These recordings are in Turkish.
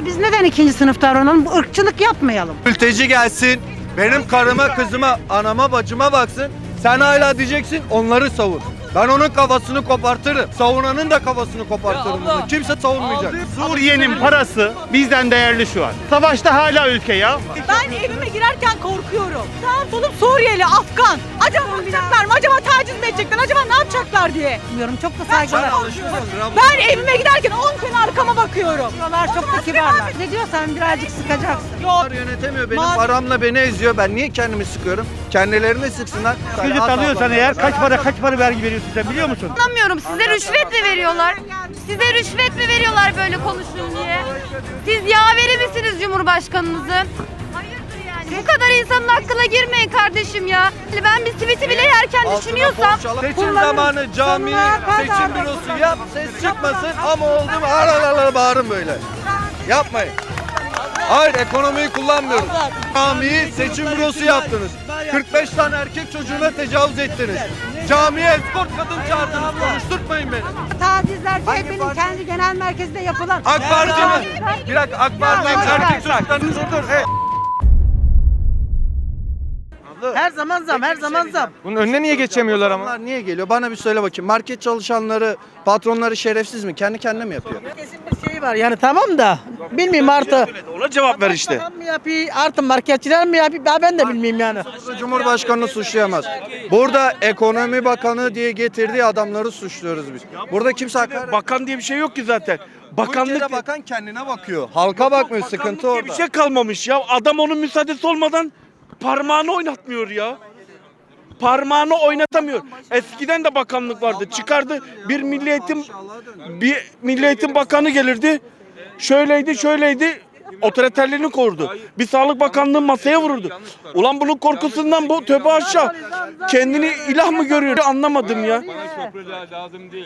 Yani biz neden ikinci sınıf davranalım? Bu ırkçılık yapmayalım. Mülteci gelsin. Benim karıma, kızıma, anama, bacıma baksın. Sen hala diyeceksin onları savun. Ben onun kafasını kopartırım. Savunanın da kafasını kopartırım. bunu. Kimse savunmayacak. Suriye'nin parası bizden değerli şu an. Savaşta hala ülke ya. Ben evime girerken korkuyorum. Sağ solum Suriyeli, Afgan. Acaba bakacaklar mı? Acaba taciz mi edecekler? Acaba ne yapacaklar diye. Bilmiyorum çok da saygılar. Ben evime giderken 10 sene arkama bakıyorum. Buralar çok da kibarlar. Ne diyorsan birazcık sıkacaksın. Onlar yönetemiyor. Benim Madem- paramla beni eziyor. Ben niye kendimi sıkıyorum? Kendilerini sıksınlar. Vücut alıyorsan eğer kaç para kaç para vergi veriyorsun sen biliyor musun? Anlamıyorum. Size rüşvet mi veriyorlar? Size rüşvet mi veriyorlar böyle konuşun diye? Siz yaveri misiniz Cumhurbaşkanınızın? Hayırdır yani? Bu kadar insanın hakkına girmeyin kardeşim ya. Ben bir siviti bile yerken düşünüyorsam Seçim zamanı cami, seçim bürosu yap, ses çıkmasın ama oldu mu aralarlar bağırın böyle. Yapmayın. Hayır ekonomiyi kullanmıyoruz. Camiyi seçim bürosu yaptınız. 45 tane erkek çocuğuna tecavüz ettiniz. Camiye eskort kadın çağırdınız. Konuşturtmayın beni. Tacizler CHP'nin kendi genel merkezinde yapılan. AK Parti mi? Bir dakika AK Parti'nin erkek çocuklarınız dur. Her zaman zam, her zaman zam. Bunun önüne niye geçemiyorlar ama? Bunlar niye geliyor? Bana bir söyle bakayım. Market çalışanları, patronları şerefsiz mi? Kendi kendine mi yapıyor? Kesin bir şey var yani tamam da bilmiyorum artı. Ona cevap ver işte. Bakan mı yapıyor, artı marketçiler mi yapıyor ben, ben de bilmiyorum yani. Cumhurbaşkanını suçlayamaz. Burada ekonomi bakanı diye getirdiği adamları suçluyoruz biz. Burada kimse hakaret Bakan diye bir şey yok ki zaten. Bakanlık ülkede bakan kendine bakıyor. Halka bakmıyor. Sıkıntı diye orada. bir şey kalmamış ya. Adam onun müsaadesi olmadan parmağını oynatmıyor ya. Parmağını oynatamıyor. Eskiden de bakanlık vardı. Çıkardı bir milli eğitim bir milli eğitim bakanı gelirdi. Şöyleydi, şöyleydi. Otoriterliğini korurdu. Bir sağlık bakanlığı masaya vururdu. Ulan bunun korkusundan bu tövbe aşağı. Kendini ilah mı görüyor? Anlamadım ya.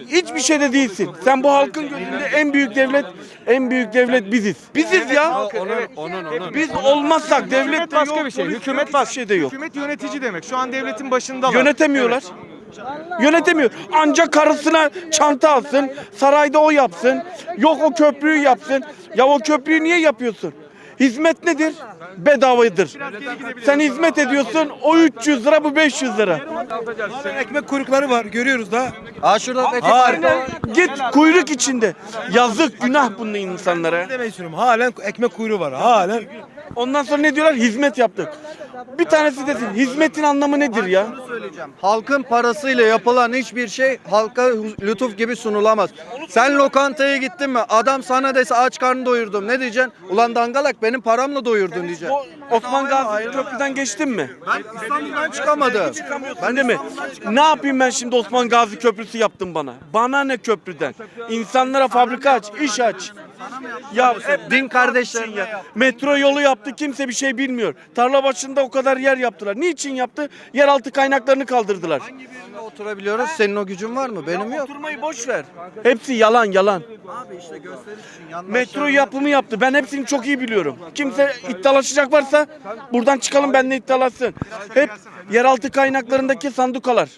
Hiçbir şey de değilsin. Sen bu halkın gözünde en büyük devlet, en büyük devlet biziz. Biziz ya. Onun, onun. Biz olmazsak devlet başka bir şey. Hükümet başka hiçbir şey de yok. Hükümet yönetici demek. Şu an devletin başındalar. Yönetemiyorlar. Yönetemiyor. Ancak karısına çanta alsın, sarayda o yapsın, yok o köprüyü yapsın. Ya o köprüyü niye yapıyorsun? Hizmet nedir? Bedavadır. Sen hizmet ediyorsun, o 300 lira, bu 500 lira. Ekmek kuyrukları var görüyoruz da. Aa şurada var. Git kuyruk içinde. Yazık, günah bunun insanlara. Ne demek istiyorum? Halen ekmek kuyruğu var. Halen. Ondan sonra ne diyorlar? Hizmet yaptık. Bir tanesi desin, hizmetin anlamı nedir ya? Halkın parasıyla yapılan hiçbir şey halka lütuf gibi sunulamaz. Sen lokantaya gittin mi? Adam sana dese aç karnı doyurdum. Ne diyeceksin? Ulan dangalak benim paramla doyurdun diyeceksin. O Osman Gazi Köprü'den geçtin mi? İstanbul'dan çıkamadı. Ben de mi? Ne yapayım ben şimdi Osman Gazi Köprüsü yaptın bana? Bana ne köprüden? İnsanlara fabrika aç, iş aç. Ya Din kardeşlerin ya. Metro yolu yaptı kimse bir şey bilmiyor. Tarla başında o kadar yer yaptılar. Niçin yaptı? Yeraltı kaynaklarını kaldırdılar. oturabiliyoruz. Senin o gücün var mı? Benim yok. Oturmayı boş ver. Hepsi yalan yalan. Metro yapımı yaptı. Ben hepsini çok iyi biliyorum. Kimse iddialaşacak varsa buradan çıkalım benimle iddialaşsın. Hep yeraltı kaynaklarındaki sandukalar.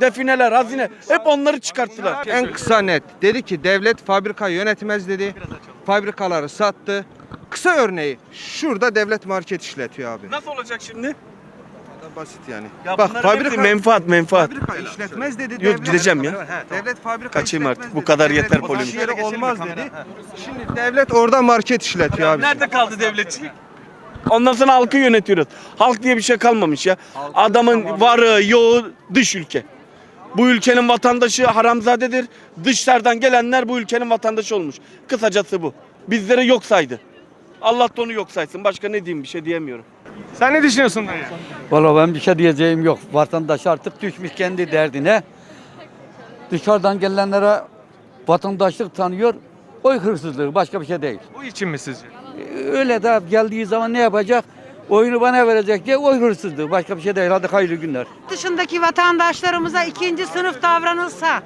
Defineler, hazine hep onları çıkarttılar. En kısa net. Dedi ki devlet fabrika yönetmez dedi. Fabrikaları sattı. Kısa örneği. Şurada devlet market işletiyor abi. Nasıl olacak şimdi? Basit yani. Ya Bak bunların hepsi fabrika menfaat menfaat. fabrika işletmez dedi. Yok, devlet- gideceğim ya. He, Devlet fabrika Kaçayım işletmez artık, bu dedi. kadar Devlet yeter polemik. yeri olmaz dedi. Şimdi devlet orada market işletiyor abi. Nerede kaldı devletçilik? Ondan sonra halkı yönetiyoruz. Halk diye bir şey kalmamış ya. Adamın varı, yoğu dış ülke. Bu ülkenin vatandaşı haramzadedir. Dışlardan gelenler bu ülkenin vatandaşı olmuş. Kısacası bu. Bizleri yok saydı. Allah da onu yok saysın. Başka ne diyeyim bir şey diyemiyorum. Sen ne düşünüyorsun dayı? Valla ben bir şey diyeceğim yok. Vatandaş artık düşmüş kendi derdine. Dışarıdan gelenlere vatandaşlık tanıyor. Oy hırsızlığı başka bir şey değil. Bu için mi sizce? Öyle de geldiği zaman ne yapacak? Oyunu bana verecek diye oy hırsızlığı. Başka bir şey değil. Hadi hayırlı günler. Yurt dışındaki vatandaşlarımıza ikinci sınıf davranılsa,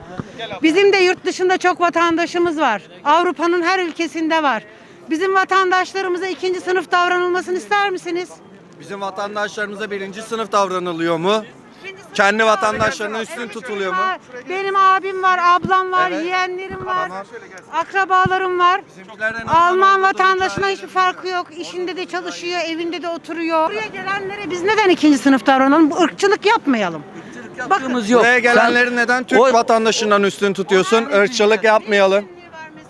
bizim de yurt dışında çok vatandaşımız var. Avrupa'nın her ülkesinde var. Bizim vatandaşlarımıza ikinci sınıf davranılmasını ister misiniz? Bizim vatandaşlarımıza birinci sınıf davranılıyor mu? Kendi vatandaşlarına üstün tutuluyor mu? Benim abim var, ablam var, Evet. yeğenlerim var, akrabalarım var. Alman vatandaşına hiçbir farkı yok. İşinde de çalışıyor, evinde de oturuyor. Buraya gelenlere biz neden ikinci sınıf davranalım? Bu ırkçılık yapmayalım. Bakın yok. Buraya gelenleri neden Türk O- vatandaşından üstün tutuyorsun? Irkçılık yapmayalım.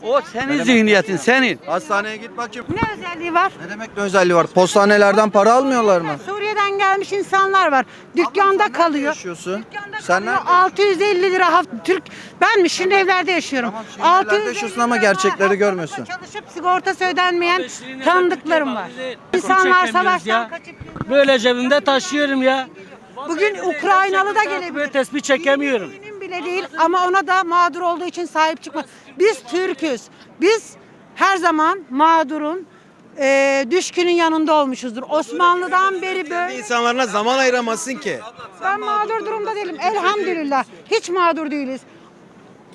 O senin zihniyetin senin. Hastaneye git bakayım. ne özelliği var? Ne demek ne özelliği var? Postanelerden para almıyorlar mı? Suriye'den gelmiş insanlar var. Dükkanda kalıyor. yaşıyorsun? Dükkanda Sen kalıyor. nerede? 650 lira hafta Türk ben mi şimdi evlerde yaşıyorum. şimdi evlerde 650 yaşıyorsun ama lira gerçekleri görmüyorsun. Çalışıp sigortası ödenmeyen tanıdıklarım var. İnsanlar savaştan kaçıp Böyle cebimde taşıyorum ya. bugün Ukraynalı da gelebilir. Böyle tespih çekemiyorum. Bile değil ama ona da mağdur olduğu için sahip çıkma. Biz Türk'üz. Biz her zaman mağdurun e, düşkünün yanında olmuşuzdur. Osmanlı'dan beri böyle. İnsanlarına zaman ayıramazsın ki. Ben mağdur durumda değilim. Elhamdülillah. Hiç mağdur değiliz.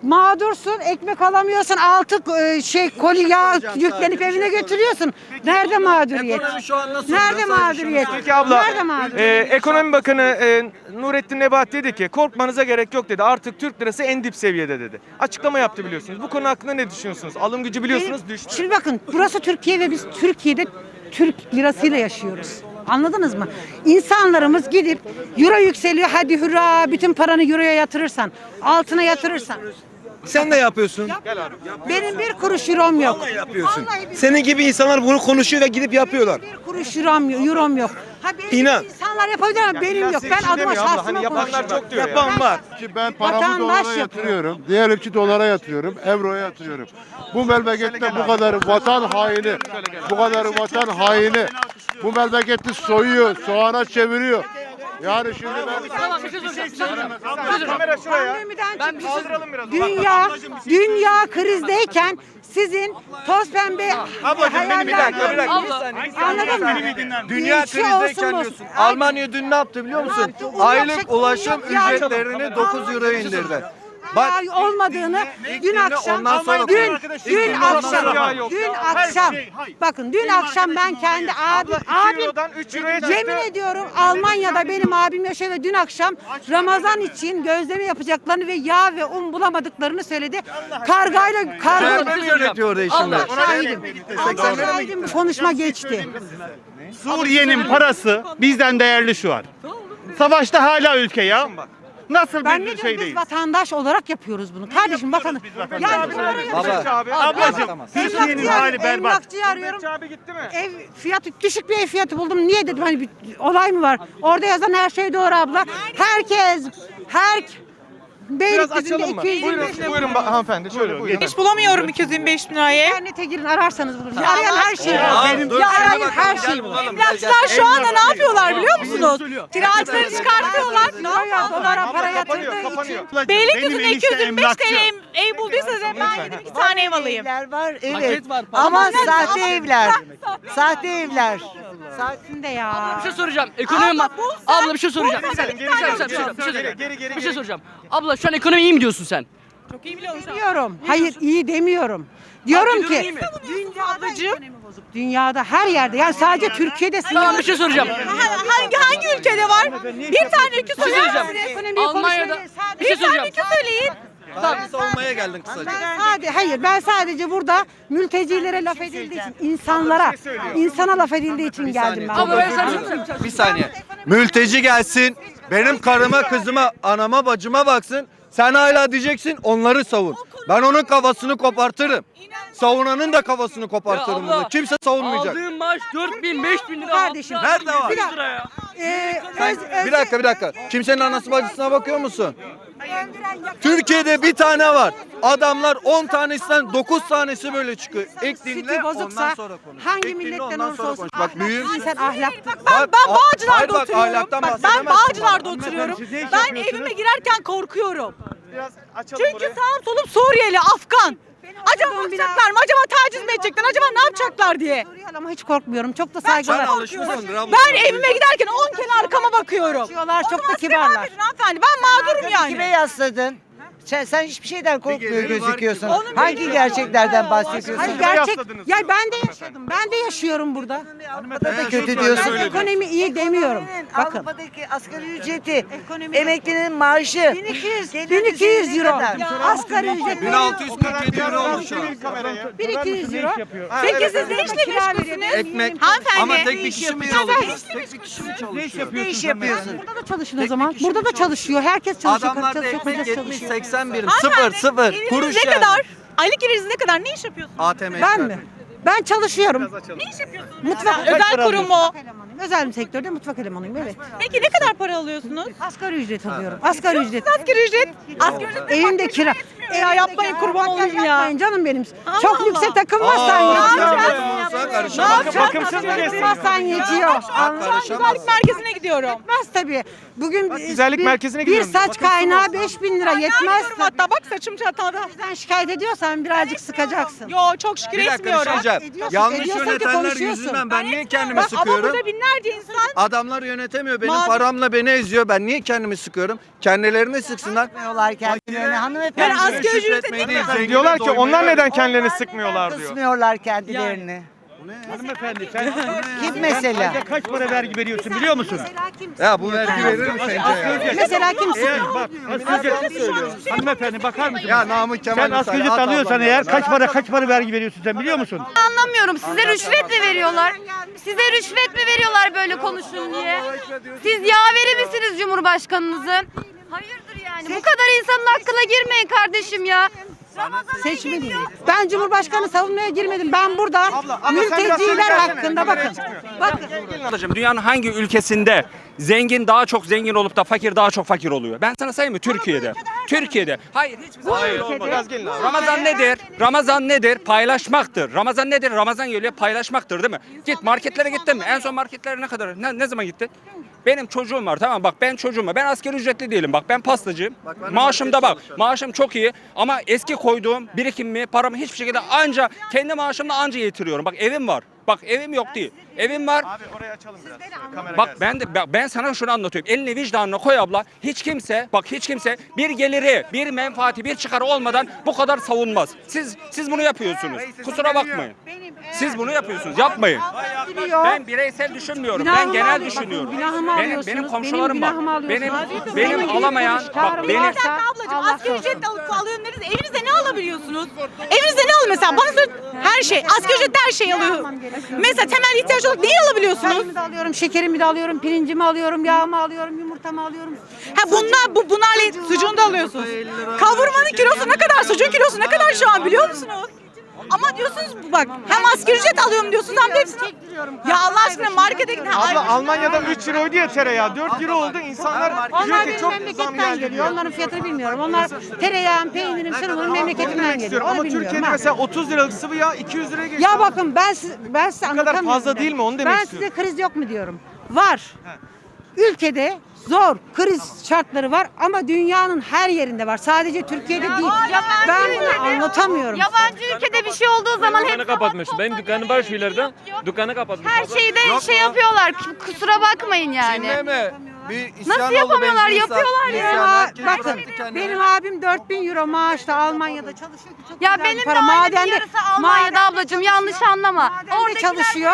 Mağdursun, ekmek alamıyorsun, altı e, şey koli yağ yüklenip evine götürüyorsun. Nerede mağduriyet? Ekonomi şu an nasıl? Nerede mağduriyet? Peki abla, Nerede mağduriyet? e, Ekonomi Bakanı e, Nurettin Nebati dedi ki korkmanıza gerek yok dedi. Artık Türk lirası en dip seviyede dedi. Açıklama yaptı biliyorsunuz. Bu konu hakkında ne düşünüyorsunuz? Alım gücü biliyorsunuz düştü. Şimdi bakın burası Türkiye ve biz Türkiye'de Türk lirasıyla yaşıyoruz. Anladınız mı? İnsanlarımız gidip euro yükseliyor hadi hurra bütün paranı euroya yatırırsan altına yatırırsan. Sen de yapıyorsun. Benim bir kuruş eurom yok. Vallahi yapıyorsun. Vallahi bir- Senin gibi insanlar bunu konuşuyor ve gidip yapıyorlar. Bir kuruş eurom, eurom yok. Ha benim İnan. insanlar yapabilir ama benim yok. Ben adıma şahsıma hani yapanlar konuşuyorum. çok diyor ya. Yapan var. Ki ben paramı Vatandaş dolara yapıyor. yatırıyorum. Diyelim ki dolara yatırıyorum, euroya yatırıyorum. Bu memlekette bu kadar vatan haini, bu kadar vatan haini, bu memleketi soyuyor, soğana çeviriyor. Yani şimdi ben... Kamera şuraya. Pandemiden çıkmışız. Kaldıralım biraz. Dünya, dünya krizdeyken sizin toz pembe Ablacığım beni bir dakika bir dakika. Anladın mı? Dünya Bir şey krizdeyken olsun. diyorsun. Almanya dün ne yaptı biliyor musun? yaptı? Aylık ulaşım ücretlerini 9 euroya indirdi. Bak, olmadığını dün akşam ondan sonra dün dün günden akşam sonra dün ya. akşam şey, hayır. bakın dün akşam ben kendi abim abim eurodan üç euroya çıktı. yemin ediyorum Almanya'da benim abim yaşıyor ve dün akşam Ramazan için gözleme yapacaklarını ve yağ ve un bulamadıklarını söyledi. Kargayla kargo mi yönetiyor orayı şimdi? şahidim. Şahidim bu konuşma geçti. Suriye'nin parası bizden değerli şu an. Savaşta hala ülke ya. Nasıl Ben ne bir şey biz değil? vatandaş olarak yapıyoruz bunu. Kardeşim vatandaş. Yani bunlara Baba. Ablacığım Türkiye'nin hali berbat. Emlakçıyı arıyorum. Abi gitti mi? Ev fiyatı düşük bir ev fiyatı buldum. Niye dedim hani bir olay mı var? Orada yazan her şey doğru abla. Herkes her Biraz Beylikdüzü'nde açalım mı? 225 Buyurun, buyurun ba- hanımefendi şöyle buyurun. Hiç bulamıyorum 225 bin lirayı. İnternete girin ararsanız bulursunuz. Arayan her şeyi dur Ya arayın her şeyi gel. Emlakçılar şu anda ne yapıyorlar biliyor musunuz? Kiracıları çıkartıyorlar. Euroya, dolara para yatırdığı için. Beylikdüzü'nde enişte 225 emlakçı. TL ev, ev bulduysanız ben gidip iki tane ev alayım. var evet. Ama sahte evler. Sahte evler. Saatinde ya. Bir şey soracağım. Ekonomi Abla, Abla bir şey soracağım. bu Bir saniye, bir Geri, geri, geri, Bir şey geri. soracağım. Abla şu an ekonomi iyi mi diyorsun sen? Çok iyi biliyorum. Demiyorum. Hayır iyi demiyorum. Diyorum Abi, ki dünyada Ablacığım. bozuk. Dünyada her yerde yani sadece Türkiye'de Tamam sınırlı. bir şey soracağım. Ha- Hangi hangi ülkede var? Bir tane ülke söyler söyleyeceğim. Ekonomiyi Almanya'da bir şey Bir tane soracağım. ülke söyleyin. Tarih savunmaya geldin kısaca. Ben sadece hayır ben sadece burada mültecilere laf edildiği için insanlara insana laf edildiği için geldim ben. Abla ben sana bir şey sorayım. Bir saniye. Mülteci gelsin. Benim karıma, kızıma, anama, bacıma baksın. Sen hala diyeceksin onları savun. Ben onun kafasını kopartırım. Savunanın da kafasını kopartırım bunu. Kimse savunmayacak. Aldığın maaş 4000 5000 lira. Kardeşim, Hafta nerede var? 100 lira ya. Ee, Sen, öz- bir dakika bir dakika. Kimsenin anası bacısına bakıyor musun? Türkiye'de bir tane var. Adamlar 10 tanesinden 9 tanesi böyle çıkıyor. İlk dinle Sütü bozuksa ondan sonra konuş. hangi İlk dinle, milletten ondan olursa sonra olsun konuş. Bak büyüğün ahlaksızsın sen ahlak. Ben, Bak, ben a- Bağcılar'da bak, oturuyorum. ahlaktan Bak, ben bahsedemezsin Bağcılar'da oturuyorum. Ben evime girerken korkuyorum. Biraz açalım Çünkü burayı. sağım solum Suriyeli, Afgan. Acaba oturduğum bakacaklar mı? Acaba taciz mi edecekler? Acaba ne yapacaklar diye. Ama hiç korkmuyorum. Çok da saygılar. alışmışsındır abla. Ben evime giderken 10 kere arkama bakıyorum. Konuşuyorlar, O çok da zaman siz kibarlar. edin hanımefendi. Ben mağdurum yani. Kime yasladın? Sen, sen hiçbir şeyden korkmuyor var gözüküyorsun. ki. Onun Hangi gerçeklerden bahsediyorsun? Hayır gerçek. yasladınız Ya ben de yaşadım. Ben de yaşıyorum burada. Avrupa'da da kötü Ben diyorsun. ekonomi iyi demiyorum. Bakın. Avrupa'daki asgari ücreti, Ekonomi- emeklinin maaşı 1200, geliri 1200 düzeyine euro. kadar. Asgari ücret 1647 euro olmuş şu an. 1200 euro. Peki siz ne işle meşgulsünüz? Ekmek. Hanımefendi. Ama tek Ne bir iş kişi mi çalışıyor? Tek bir kişi mi çalışıyor? Ne iş yapıyorsun? Burada da çalışın o zaman. Burada da çalışıyor. Herkes çalışıyor. Adamlar da çalışıyor, ekmek herkes 70 çalışıyor. 80 birim. Hanımefendi, Sıfır sıfır. geliriniz Kuruş ne yani. kadar? Aylık geliriniz ne kadar? Ne iş yapıyorsunuz? ATM. Ben mi? Ben çalışıyorum. Ne iş yapıyorsunuz? Mutfak Özel kurum mu? Özel bir sektörde mutfak elemanıyım evet. Peki ne kadar para alıyorsunuz? Asgari ücret alıyorum. Asgari ücret. Asgari ücret. Asgari ücret Evimde kira. Ya yapmayın kurban olayım ya. Yapmayın canım benim. Allah Çok Allah. lükse takılmazsan yetiyor. olsa karışamaz. Bakımsız mı Takılmazsan yetiyor. Güzellik merkezine gidiyorum. Yetmez tabii. Bugün Bak, bir- güzellik bir, merkezine bir gidiyorum. saç Bakımsız kaynağı 5000 lira yetmez. Gidiyorum hatta bak saçım çatada. Bizden şikayet ediyorsan birazcık sıkacaksın. Yo çok şükür Bir dakika bir şey etmiyorum. diyeceğim. Ediyorsun, Yanlış ediyorsan ki yönetenler konuşuyorsun. yüzünden ben niye kendimi Bak, Ama sıkıyorum? burada binlerce insan Adamlar yönetemiyor. Benim Mağdur- paramla beni eziyor. Ben niye kendimi sıkıyorum? Kendilerini sıksınlar. Sıkmıyorlar kendilerini hanımefendi. Yani asgari ücrete değil, zengini Diyorlar ki onlar neden kendilerini sıkmıyorlar diyor. Kısmıyorlar kendilerini. Hanımefendi sen Kim mesela? kaç para vergi veriyorsun biliyor musun? Mesela kimsin? Ya bu vergi verir mi sence ya? Mesela kimsin? Eğer bak asgari ücret hanımefendi bakar mısın? Ya Namık Kemal Sen asgari ücret alıyorsan eğer kaç para kaç para vergi veriyorsun sen biliyor musun? Anlamıyorum. Size rüşvet mi veriyorlar? Size rüşvet mi veriyorlar böyle konuşun diye? Siz yaveri misiniz Cumhurbaşkanınızın? Hayırdır yani? Bu kadar insanın hakkına girmeyin kardeşim ya. Seçmeliyim. Ben Cumhurbaşkanı savunmaya girmedim. Ben burada biraz mülteciler hakkında bakın. Bakın. Dünyanın hangi ülkesinde zengin daha çok zengin olup da fakir daha çok fakir oluyor? Ben sana sayayım mı? Türkiye'de. Türkiye'de. Hayır hiçbir zaman öyle olmadı. Ramazan nedir? Ramazan nedir? Paylaşmaktır. Ramazan nedir? Ramazan geliyor paylaşmaktır değil mi? Git marketlere gittin mi? En son marketlere ne kadar? Ne, ne zaman gittin? Benim çocuğum var tamam bak ben çocuğum var. Ben asgari ücretli değilim bak ben pastacıyım. ben de Maaşım da bak çalışıyorum. maaşım çok iyi ama eski koyduğum birikimimi paramı hiçbir şekilde anca kendi maaşımla anca yetiriyorum. Bak evim var. Bak evim yok değil. Evim var. Abi orayı açalım biraz. Kamera Bak gelsin. ben de bak ben sana şunu anlatıyorum. Elini vicdanına koy abla. Hiç kimse bak hiç kimse bir geliri, bir menfaati, bir çıkarı olmadan bu kadar savunmaz. Siz siz bunu yapıyorsunuz. Kusura bakmayın. Siz bunu yapıyorsunuz. Yapmayın. Biliyor. Ben bireysel düşünmüyorum. Günahımı Ben genel alıyor- düşünüyorum. bakın, günahımı benim, alıyorsunuz, benim benim komşularım günahımı var. alıyorsunuz. Benim Hadi benim benim alamayan gibi bak konuş, benim çağrı Bir dakika varsa ablacığım Allah asgari korusun. ücret alıp alıyorsun dediniz. Evinizde ne alabiliyorsunuz? Evinizde ne alıyor mesela? Bana söyle her şey. Asgari ücret her şey alıyor. Mesela temel ihtiyaç olarak neyi alabiliyorsunuz? Çayımı da alıyorum, şekerimi de alıyorum, pirincimi alıyorum, yağımı alıyorum, yumurtamı alıyorum. Ha bunlar bu bunlarla sucuğunu da alıyorsunuz. Kavurmanın kilosu ne kadar, sucuğun kilosu ne kadar şu an biliyor musunuz? Ama diyorsunuz bak hem asgari ücret alıyorum diyorsunuz hem de hepsini. Ya Allah aşkına markete gidin. Abla Almanya'da 3 euroydu ya tereyağı. 4 euro oldu. İnsanlar Onlar diyor ki benim çok zam memleketten geldi geliyor. diyor. Onların fiyatını bilmiyorum. Onlar tereyağın, peynirin, şırımın memleketinden Demek geliyor. istiyorum Onu ama bilmiyorum. Türkiye'de ha. mesela 30 liralık sıvı yağ 200 liraya geçti. Ya bakın ben size, ben size kadar anlatamıyorum. fazla ben. değil mi? Onu demek Ben istiyorum. size kriz yok mu diyorum. Var. Ülkede zor kriz şartları var ama dünyanın her yerinde var. Sadece Türkiye'de değil. Ben bunu anlatamıyorum. Yabancı ülkede bir şey olduğu zaman hep Dükkanı kapatmış. Benim dükkanım var şu ileride. Dükkanı kapatmış. her şeyde şey yapıyorlar. Kusura bakmayın yani. Çin'de mi? Bir isyan Nasıl oldu, yapamıyorlar? benzin Yapıyorlar ya. İsyan, herkes bakın benim abim 4000 euro maaşla Almanya'da çalışıyor ki çok Ya güzel benim de para. ailemin Madende- yarısı Almanya'da ablacığım yanlış anlama. Madende Oradakiler çalışıyor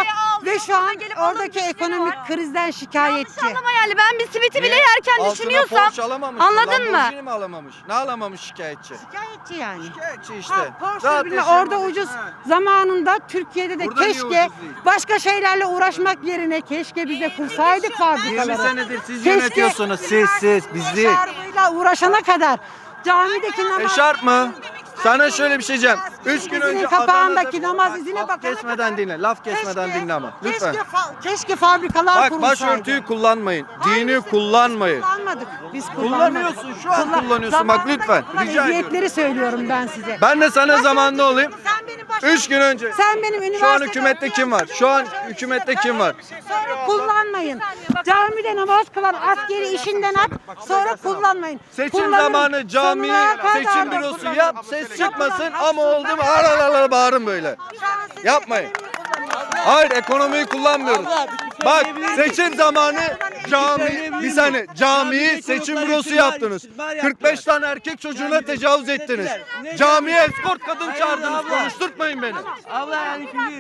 ve şu an burada gelip alın oradaki bizden ekonomik o. krizden şikayetçi. Yanlış anlama yani ben bir simiti bile Niye? yerken Altına düşünüyorsam Porsche alamamış. anladın mı? Lamborghini mi alamamış? Ne alamamış şikayetçi? Şikayetçi yani. Şikayetçi işte. Ha, Porsche Rahat bile yaşayalım. orada ucuz. Zamanında Türkiye'de de Burada niye keşke ucuz değil? başka şeylerle uğraşmak yerine keşke biz de kursaydık 20 fabrikaları. senedir siz Keşke yönetiyorsunuz. Siz siz biz değil. Eşarbıyla uğraşana kadar camideki namaz Eşarp mı? Sana şöyle bir şey diyeceğim. Üç gün önce kapağındaki namaz izine laf bakana kesmeden kadar- dinle. Laf kesmeden Keşke- dinle ama. Lütfen. Keşke, fa- keşke fabrikalar Bak kurulsaydı. başörtüyü kullanmayın. Dini biz kullanmayın. Kullanmadık. Biz kullanmadık. Kullanıyorsun, şu an Kullan- kullanıyorsun. Bak lütfen, rica ediyorum. söylüyorum ben size. Ben de sana zamanında olayım. Sen başörtü- Üç gün önce. Sen benim Şu an üniversitede hükümette kim var? Şu an hükümette kim var? Sonra kullanmayın. Camide namaz kılan askeri işinden at. Sonra kullanmayın. Seçim Kullanın. zamanı cami, Sonuna kadar seçim bürosu kullanın. yap, ses çıkmasın ama oldu mu aralarlara bağırın böyle. Yapmayın. Hayır ekonomiyi kullanmıyoruz. Bak seçim zamanı cami bir saniye camiyi seçim bürosu yaptınız. 45 tane erkek çocuğuna tecavüz ettiniz. Camiye eskort kadın çağırdınız. Konuşturtmayın beni.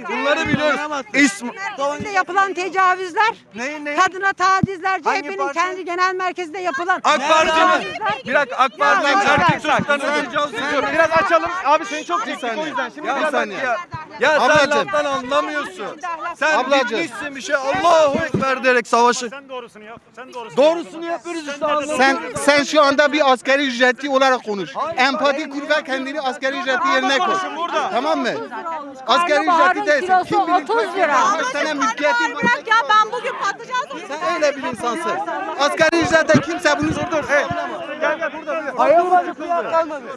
Bunları biliyoruz. İsm Merkezinde yapılan tecavüzler, Neyin neyin? kadına tacizler, Hangi CHP'nin parti? kendi genel merkezinde yapılan AK Parti mi? Bir dakika AK Parti Ya, erkek çocuklarına tecavüz ediyor. Biraz açalım. Abi seni çok kestik o yüzden. Şimdi bir saniye. Ya. Sen Ablacığım. laftan anlamıyorsun. Sen Ablacığım. bitmişsin bir şey Allahu Ekber diyerek savaşı. Sen doğrusunu yap. Sen doğrusunu Doğrusunu yapıyoruz işte anlamıyorsun. Sen- Sen şu anda bir askeri ücretli olarak konuş. Empati kur ve kendini askeri ücretli yerine koy. Tamam mı? Askeri ücretli değilsin. Kim bilir 30 lira. tane mülkiyetin var. Bırak ya ben bugün soydum. Sen öyle bir insansın. Asgari ücretle kimse bunu dur.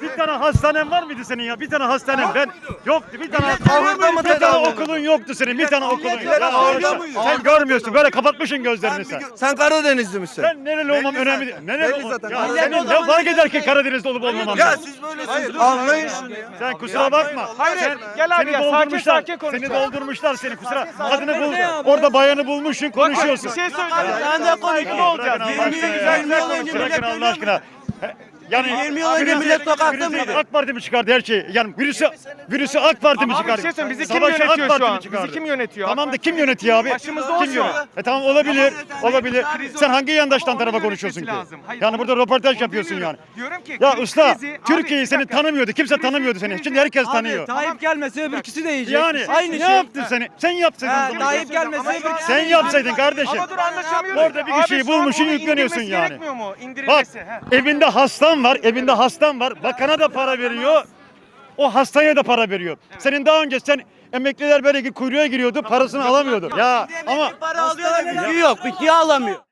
Bir tane hastanen var mıydı senin ya? Bir tane hastanen ben yoktu. Bir tane Ahırda mı bir tane tedavi okulun yoktu senin. Bir tane okulun. Milletler Ya, ahırda sen-? Sen görmüyorsun. Böyle kapatmışsın gözlerini sen. Sen Karadenizli misin? Ben nereli olmam önemli değil. Nereli Belli ol- zaten. Ya senin ne fark eder ki Karadeniz'de olup olmamam? Ya siz böylesiniz. Anlayın şunu ya. Sen kusura bakma. Hayır, Sen, gel abi seni ya, sakin doldurmuşlar. sakin konuş Seni ya. doldurmuşlar seni kusura. Kadını bul. Orada bayanı bulmuşsun konuşuyorsun. Bir şey söyleyeceğim. Sen de konuşma olacağız. 20 yıl güzel güzel konuş. Bırakın Allah aşkına. He, Yani 20 yıl önce millet sokakta mıydı? AK Parti mi çıkardı her şeyi? Yani virüsü virüsü AK Parti mi Abi bir çıkardı? şey söyleyeyim, bizi kim Savaşı AK yönetiyor Parti şu mi an? çıkardı? Bizi kim yönetiyor? Tamam da kim yönetiyor abi? Başımızda kim olsun. yönetiyor? E tamam olabilir. Olabilir. Sen hangi yandaştan tarafa konuşuyorsun ki? yönetmesi lazım. Hayır, Yani onu- burada röportaj onu yapıyorsun demiyorum. yani. Diyorum ki Ya usta krizi- Türkiye'yi seni dakika. tanımıyordu. Kimse Krizi- tanımıyordu seni. krizi- Şimdi herkes tanıyor. Tayyip gelmese öbürküsü de yiyecek. Yani Aynı ne şey. yaptın seni? Sen yapsaydın. Ha, zaman. Tayyip gelmese öbürküsü Sen yapsaydın kardeşim. Ama dur anlaşamıyoruz. Orada bir Abi kişiyi şu an bulmuşsun yükleniyorsun indirmesi yani. gerekmiyor mu? Bak İndirilmesi. he. evinde hastan var, evinde hastan var. Bakana da para veriyor. O hastaya da para veriyor. Senin daha önce sen emekliler böyle ki kuyruğa giriyordu, parasını alamıyordu. Ya ama Para alıyor da bir şey yok. Bir şey alamıyor.